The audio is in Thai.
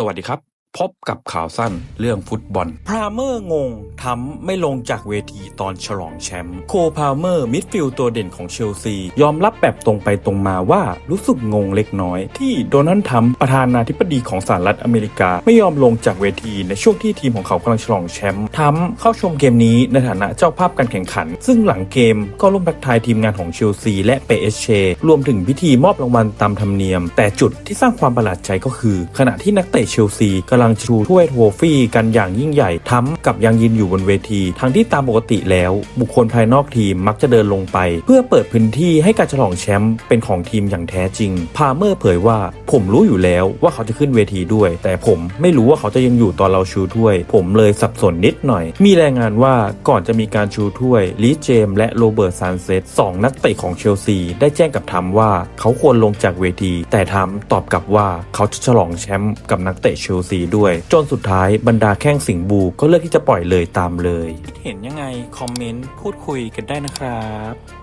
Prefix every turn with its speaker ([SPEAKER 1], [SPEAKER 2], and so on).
[SPEAKER 1] สวัสดีครับ พบกับข่าวสั้นเรื่องฟุตบอลพาเมอร์งงทำไม่ลงจากเวทีตอนฉลองแชมป์ โคพาเมอร์มิดฟิลด์ตัวเด่นของเชลซี ยอมรับแบบตรงไปตรงมาว่ารู้สึกงงเล็กน้อย ที่โดนัลด์ทรัมป์ประธานาธิบดีของสหรัฐอเมริกา ไม่ยอมลงจากเวทีในช่วงที่ทีมของเขากำลังฉลองแชมป์ทรัมป์เข้าชมเกมนี้ในฐานะเจ้าภาพการแข่งขัน ซึ่งหลังเกมก็ร่วมทักทายทีมงานของเชลซีและเปเอชเชรวมถึงพิธีมอบรางวัลตามธรรมเนียม แต่จุดที่สร้างความประหลาดใจก็คือ ขณะที่นักเตะเชลซีกำลังชูถ้วยโทฟี่กันอย่างยิ่งใหญ่ทำกับยังยืนอยู่บนเวที ทั้งที่ตามปกติแล้ว บุคคลภายนอกทีมมักจะเดินลงไป เพื่อเปิดพื้นที่ให้การฉลองแชมป์เป็นของทีมอย่างแท้จริง พาเมอร์เผยว่า ผมรู้อยู่แล้วว่าเขาจะขึ้นเวทีด้วย แต่ผมไม่รู้ว่าเขาจะยังอยู่ตอนเราชูถ้วย ผมเลยสับสนนิดหน่อย มีรายงานว่าก่อนจะมีการชูถ้วยลีเจมและโรเบิร์ตซานเซตสองนักเตะของเชลซีได้แจ้งกับทัมว่าเขาควรลงจากเวที แต่ทัมตอบกลับว่าเขาจะฉลองแชมป์กับนักเตะเชลซีด้วย จนสุดท้ายบรรดาแข้งสิงบูก็เลือกที่จะปล่อยเลยตามเลย คิดเห็นยังไง คอมเมนต์ พูดคุยกันได้นะครับ